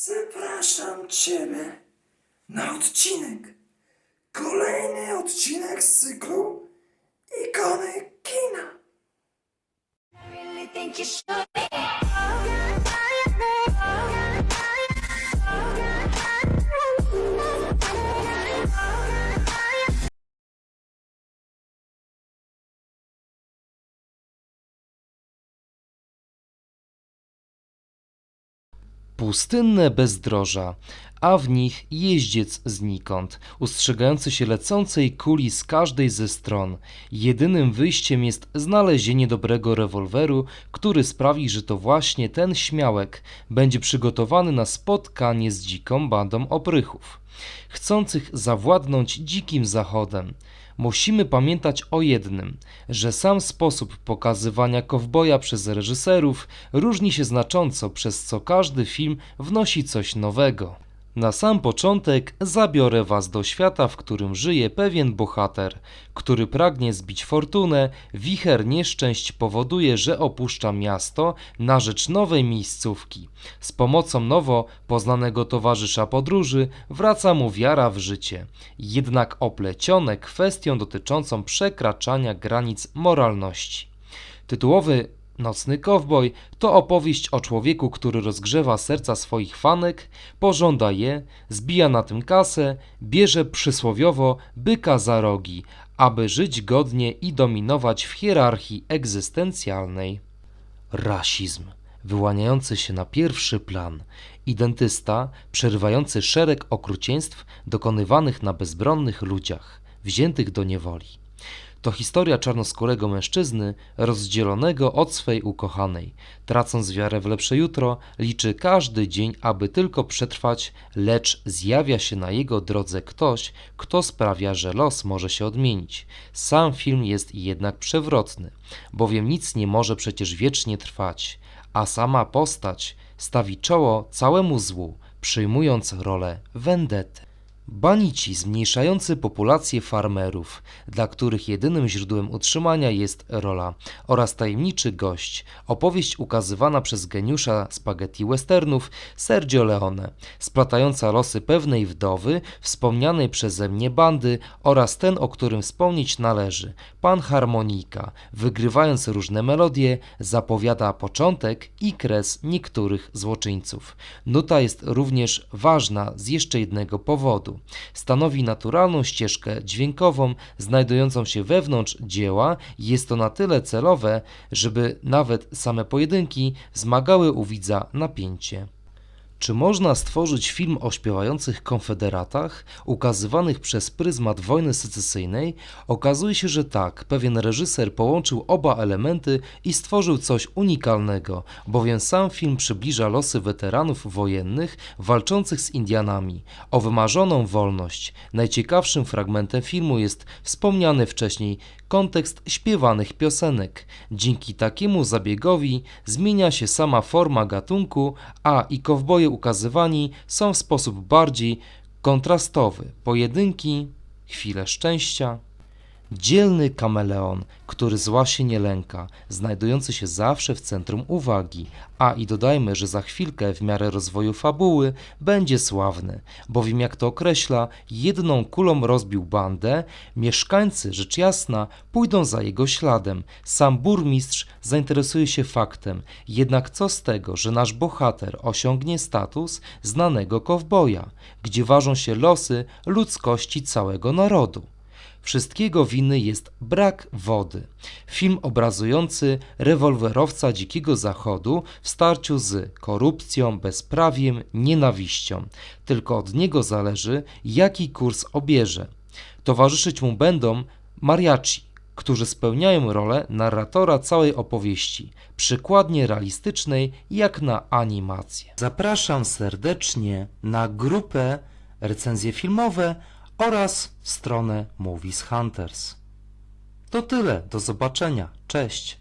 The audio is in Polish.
Zapraszam Ciebie na odcinek. Kolejny odcinek z cyklu Ikony Kina. really think Pustynne bezdroża, a w nich jeździec znikąd, ustrzegający się lecącej kuli z każdej ze stron. Jedynym wyjściem jest znalezienie dobrego rewolweru, który sprawi, że to właśnie ten śmiałek będzie przygotowany na spotkanie z dziką bandą oprychów, chcących zawładnąć dzikim zachodem. Musimy pamiętać o jednym, że sam sposób pokazywania kowboja przez reżyserów różni się znacząco, przez co każdy film wnosi coś nowego. Na sam początek zabiorę Was do świata, w którym żyje pewien bohater, który pragnie zbić fortunę. Wicher nieszczęść powoduje, że opuszcza miasto na rzecz nowej miejscówki. Z pomocą nowo poznanego towarzysza podróży wraca mu wiara w życie, jednak oplecione kwestią dotyczącą przekraczania granic moralności. Tytułowy Nocny Kowboj to opowieść o człowieku, który rozgrzewa serca swoich fanek, pożąda je, zbija na tym kasę, bierze przysłowiowo byka za rogi, aby żyć godnie i dominować w hierarchii egzystencjalnej. Rasizm wyłaniający się na pierwszy plan, identysta przerywający szereg okrucieństw dokonywanych na bezbronnych ludziach, wziętych do niewoli. To historia czarnoskórego mężczyzny rozdzielonego od swej ukochanej. Tracąc wiarę w lepsze jutro, liczy każdy dzień, aby tylko przetrwać, lecz zjawia się na jego drodze ktoś, kto sprawia, że los może się odmienić. Sam film jest jednak przewrotny, bowiem nic nie może przecież wiecznie trwać, a sama postać stawi czoło całemu złu, przyjmując rolę vendety. Banici zmniejszający populację farmerów, dla których jedynym źródłem utrzymania jest rola, oraz tajemniczy gość, opowieść ukazywana przez geniusza spaghetti westernów Sergio Leone, splatająca losy pewnej wdowy, wspomnianej przeze mnie bandy oraz ten, o którym wspomnieć należy, pan harmonika, wygrywając różne melodie, zapowiada początek i kres niektórych złoczyńców. Nuta jest również ważna z jeszcze jednego powodu stanowi naturalną ścieżkę dźwiękową znajdującą się wewnątrz dzieła jest to na tyle celowe, żeby nawet same pojedynki zmagały u widza napięcie. Czy można stworzyć film o śpiewających konfederatach, ukazywanych przez pryzmat wojny secesyjnej? Okazuje się, że tak. Pewien reżyser połączył oba elementy i stworzył coś unikalnego, bowiem sam film przybliża losy weteranów wojennych walczących z Indianami o wymarzoną wolność. Najciekawszym fragmentem filmu jest wspomniany wcześniej kontekst śpiewanych piosenek. Dzięki takiemu zabiegowi zmienia się sama forma gatunku, a i kowboje ukazywani są w sposób bardziej kontrastowy. Pojedynki, chwile szczęścia. Dzielny kameleon, który zła się nie lęka, znajdujący się zawsze w centrum uwagi, a i dodajmy, że za chwilkę w miarę rozwoju fabuły będzie sławny, bowiem jak to określa, jedną kulą rozbił bandę, mieszkańcy, rzecz jasna, pójdą za jego śladem, sam burmistrz zainteresuje się faktem, jednak co z tego, że nasz bohater osiągnie status znanego kowboja, gdzie ważą się losy ludzkości całego narodu. Wszystkiego winny jest brak wody. Film obrazujący rewolwerowca dzikiego zachodu w starciu z korupcją, bezprawiem, nienawiścią. Tylko od niego zależy, jaki kurs obierze. Towarzyszyć mu będą mariachi, którzy spełniają rolę narratora całej opowieści, przykładnie realistycznej jak na animację. Zapraszam serdecznie na grupę recenzje filmowe oraz stronę Movies Hunters. To tyle, do zobaczenia, cześć.